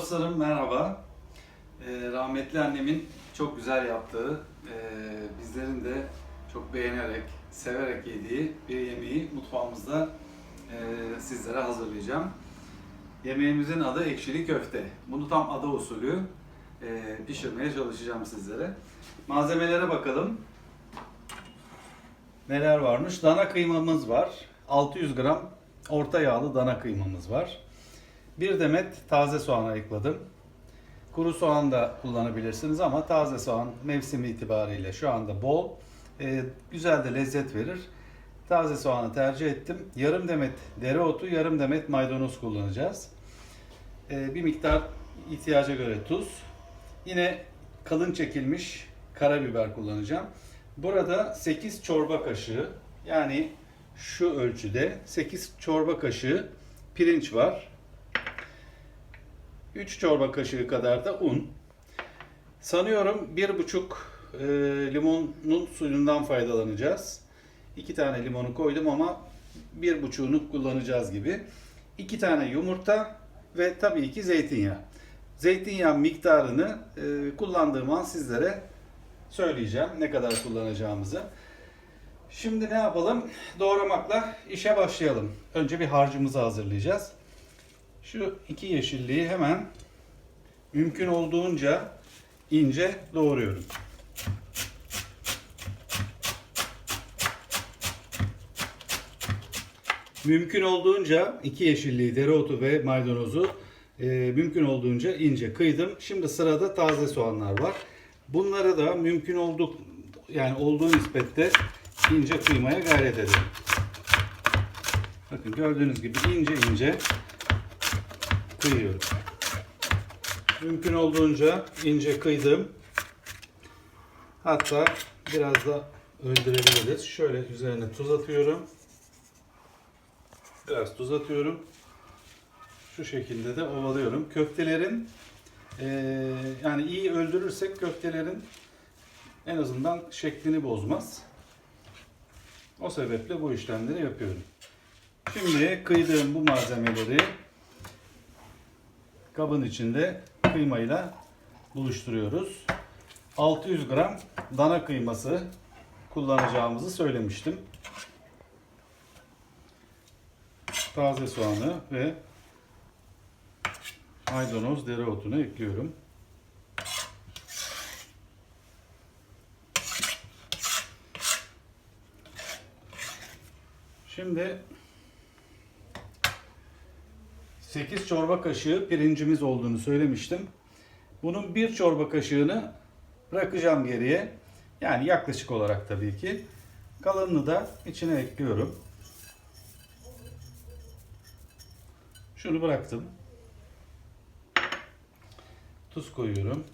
dostlarım merhaba. Ee, rahmetli annemin çok güzel yaptığı, e, bizlerin de çok beğenerek, severek yediği bir yemeği mutfağımızda e, sizlere hazırlayacağım. Yemeğimizin adı ekşili köfte. Bunu tam ada usulü e, pişirmeye çalışacağım sizlere. Malzemelere bakalım. Neler varmış? Dana kıymamız var. 600 gram orta yağlı dana kıymamız var. Bir demet taze soğan ayıkladım. Kuru soğan da kullanabilirsiniz ama taze soğan mevsimi itibariyle şu anda bol. Ee, güzel de lezzet verir. Taze soğanı tercih ettim. Yarım demet dereotu, yarım demet maydanoz kullanacağız. Ee, bir miktar ihtiyaca göre tuz. Yine kalın çekilmiş karabiber kullanacağım. Burada 8 çorba kaşığı yani şu ölçüde 8 çorba kaşığı pirinç var. 3 çorba kaşığı kadar da un. Sanıyorum 1,5 e, limonun suyundan faydalanacağız. 2 tane limonu koydum ama 1,5'unu kullanacağız gibi. 2 tane yumurta ve tabii ki zeytinyağı. Zeytinyağı miktarını e, kullandığım an sizlere söyleyeceğim ne kadar kullanacağımızı. Şimdi ne yapalım? Doğramakla işe başlayalım. Önce bir harcımızı hazırlayacağız. Şu iki yeşilliği hemen mümkün olduğunca ince doğruyorum. Mümkün olduğunca iki yeşilliği, dereotu ve maydanozu e, mümkün olduğunca ince kıydım. Şimdi sırada taze soğanlar var. Bunları da mümkün olduk yani olduğu nispette ince kıymaya gayret edelim. Bakın gördüğünüz gibi ince ince kıyıyorum. Mümkün olduğunca ince kıydım. Hatta biraz da öldürebiliriz. Şöyle üzerine tuz atıyorum. Biraz tuz atıyorum. Şu şekilde de ovalıyorum. Köftelerin eee, yani iyi öldürürsek köftelerin en azından şeklini bozmaz. O sebeple bu işlemleri yapıyorum. Şimdi kıydığım bu malzemeleri kabın içinde kıymayla buluşturuyoruz. 600 gram dana kıyması kullanacağımızı söylemiştim. Taze soğanı ve maydanoz dereotunu ekliyorum. Şimdi 8 çorba kaşığı pirincimiz olduğunu söylemiştim. Bunun bir çorba kaşığını bırakacağım geriye. Yani yaklaşık olarak tabii ki. Kalanını da içine ekliyorum. Şunu bıraktım. Tuz koyuyorum.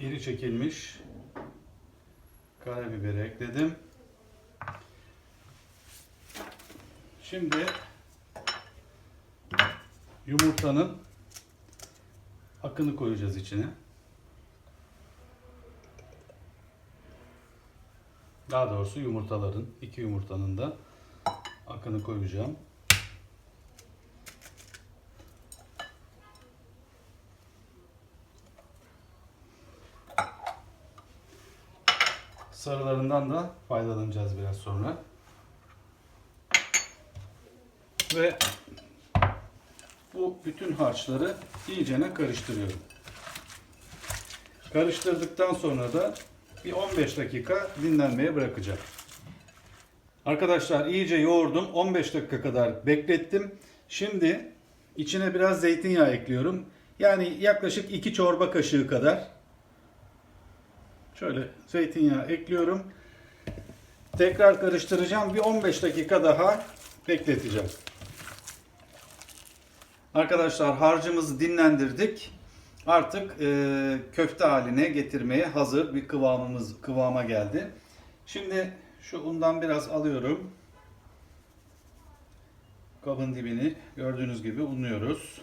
İri çekilmiş karabiberi ekledim. Şimdi yumurtanın akını koyacağız içine. Daha doğrusu yumurtaların, iki yumurtanın da akını koyacağım. Sarılarından da faydalanacağız biraz sonra. Ve bu bütün harçları iyicene karıştırıyorum. Karıştırdıktan sonra da bir 15 dakika dinlenmeye bırakacağım. Arkadaşlar iyice yoğurdum. 15 dakika kadar beklettim. Şimdi içine biraz zeytinyağı ekliyorum. Yani yaklaşık 2 çorba kaşığı kadar. Şöyle zeytinyağı ekliyorum. Tekrar karıştıracağım. Bir 15 dakika daha bekleteceğim. Arkadaşlar harcımızı dinlendirdik. Artık e, köfte haline getirmeye hazır bir kıvamımız kıvama geldi. Şimdi şu undan biraz alıyorum. Kabın dibini gördüğünüz gibi unluyoruz.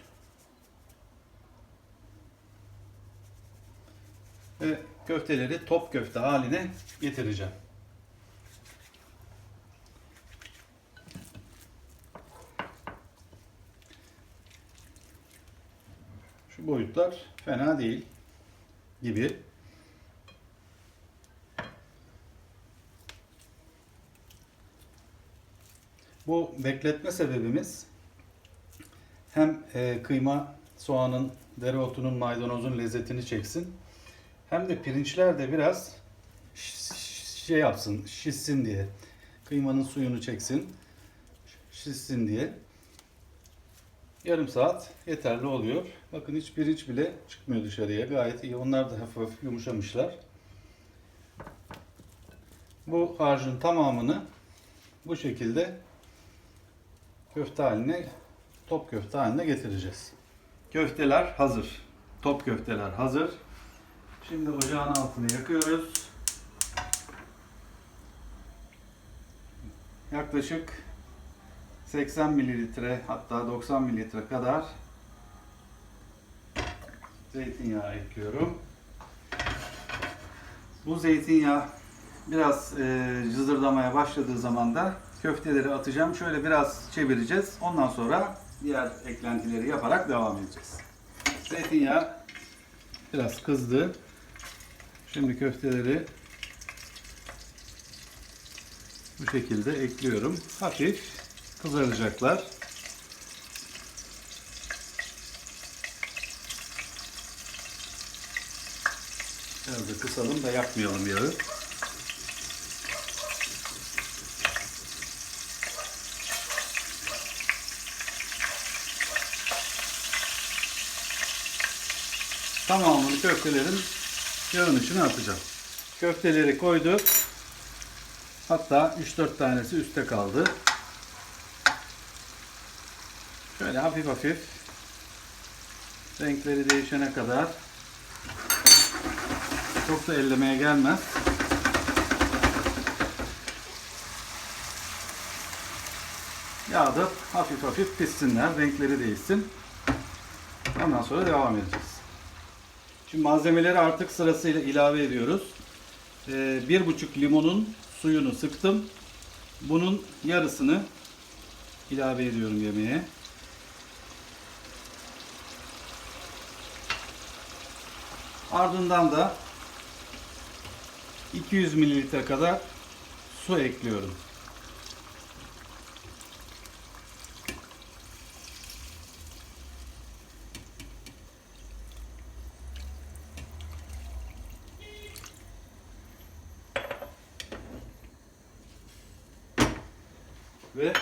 Ve köfteleri top köfte haline getireceğim. Boyutlar fena değil gibi. Bu bekletme sebebimiz hem e, kıyma soğanın, dereotunun, maydanozun lezzetini çeksin. Hem de pirinçler de biraz şey yapsın, şişsin diye. Kıymanın suyunu çeksin, şişsin diye. Yarım saat yeterli oluyor. Bakın hiç pirinç bile çıkmıyor dışarıya. Gayet iyi. Onlar da hafif hafif yumuşamışlar. Bu harcın tamamını bu şekilde köfte haline, top köfte haline getireceğiz. Köfteler hazır. Top köfteler hazır. Şimdi ocağın altını yakıyoruz. Yaklaşık 80 mililitre hatta 90 mililitre kadar zeytinyağı ekliyorum. Bu zeytinyağı biraz e, cızırdamaya başladığı zaman da köfteleri atacağım. Şöyle biraz çevireceğiz. Ondan sonra diğer eklentileri yaparak devam edeceğiz. Zeytinyağı biraz kızdı. Şimdi köfteleri bu şekilde ekliyorum. Hafif kızaracaklar. Biraz da kısalım da yakmayalım yağı. Tamamını köftelerin yağın içine atacağım. Köfteleri koyduk. Hatta 3-4 tanesi üstte kaldı. Şöyle hafif hafif renkleri değişene kadar çok da ellemeye gelmez. Yağda hafif hafif pişsinler, renkleri değişsin. Ondan sonra devam edeceğiz. Şimdi malzemeleri artık sırasıyla ilave ediyoruz. Ee, bir buçuk limonun suyunu sıktım. Bunun yarısını ilave ediyorum yemeğe. Ardından da 200 mililitre kadar su ekliyorum. Ve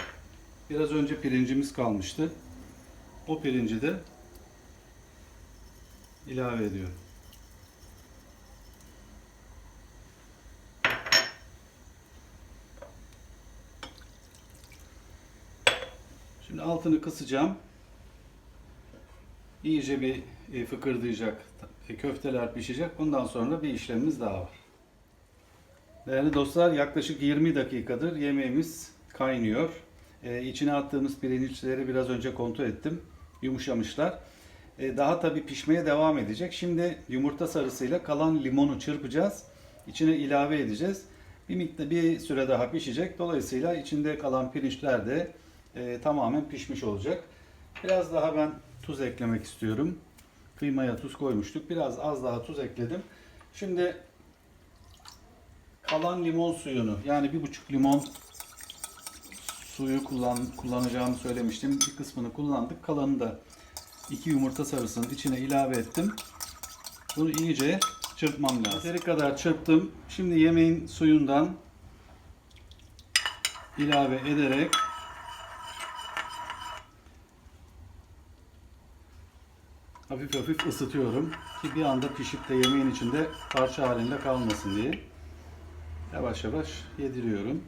biraz önce pirincimiz kalmıştı. O pirinci de ilave ediyorum. Şimdi altını kısacağım. İyice bir e, fıkırdayacak. E, Köfteler pişecek. Ondan sonra bir işlemimiz daha var. Değerli dostlar yaklaşık 20 dakikadır yemeğimiz kaynıyor. Ee, içine attığımız pirinçleri biraz önce kontrol ettim. Yumuşamışlar. Ee, daha tabi pişmeye devam edecek. Şimdi yumurta sarısıyla kalan limonu çırpacağız. İçine ilave edeceğiz. Bir miktar bir süre daha pişecek. Dolayısıyla içinde kalan pirinçler de e, tamamen pişmiş olacak. Biraz daha ben tuz eklemek istiyorum. Kıymaya tuz koymuştuk. Biraz az daha tuz ekledim. Şimdi kalan limon suyunu yani bir buçuk limon suyu kullan, kullanacağımı söylemiştim. Bir kısmını kullandık. Kalanını da iki yumurta sarısının içine ilave ettim. Bunu iyice çırpmam lazım. Yeteri kadar çırptım. Şimdi yemeğin suyundan ilave ederek hafif hafif ısıtıyorum ki bir anda pişip de yemeğin içinde parça halinde kalmasın diye. Yavaş yavaş yediriyorum.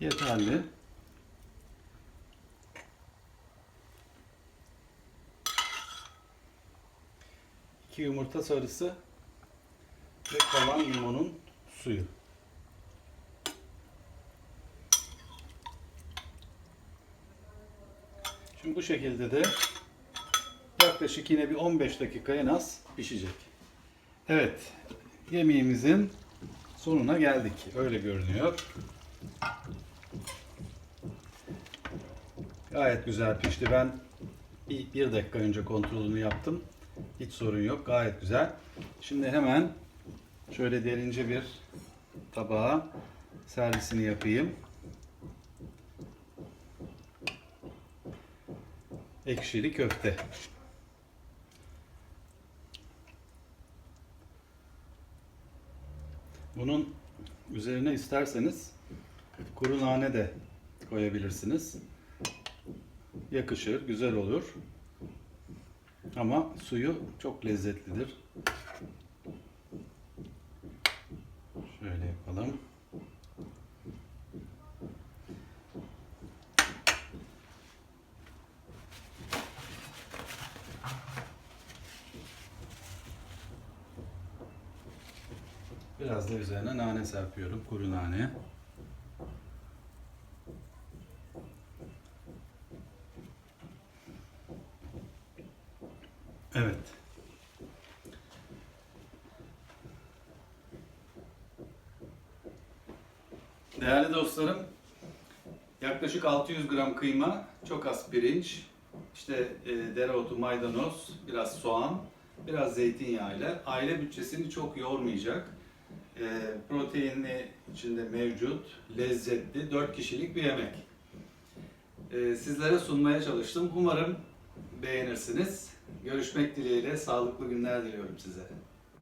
Yeterli. İki yumurta sarısı ve kalan limonun suyu. Şimdi bu şekilde de yaklaşık yine bir 15 dakika en az pişecek. Evet, yemeğimizin sonuna geldik. Öyle görünüyor. Gayet güzel pişti. Ben bir, bir dakika önce kontrolünü yaptım. Hiç sorun yok. Gayet güzel. Şimdi hemen şöyle derince bir tabağa servisini yapayım. Ekşili köfte. Bunun üzerine isterseniz kuru nane de koyabilirsiniz. Yakışır, güzel olur. Ama suyu çok lezzetlidir. Şöyle yapalım. Biraz da üzerine nane serpiyorum, kuru nane. Evet. Değerli dostlarım, yaklaşık 600 gram kıyma, çok az pirinç, işte e, dereotu, maydanoz, biraz soğan, biraz zeytinyağı ile aile bütçesini çok yormayacak, e, proteinli içinde mevcut, lezzetli, 4 kişilik bir yemek. E, sizlere sunmaya çalıştım. Umarım beğenirsiniz. Görüşmek dileğiyle sağlıklı günler diliyorum size.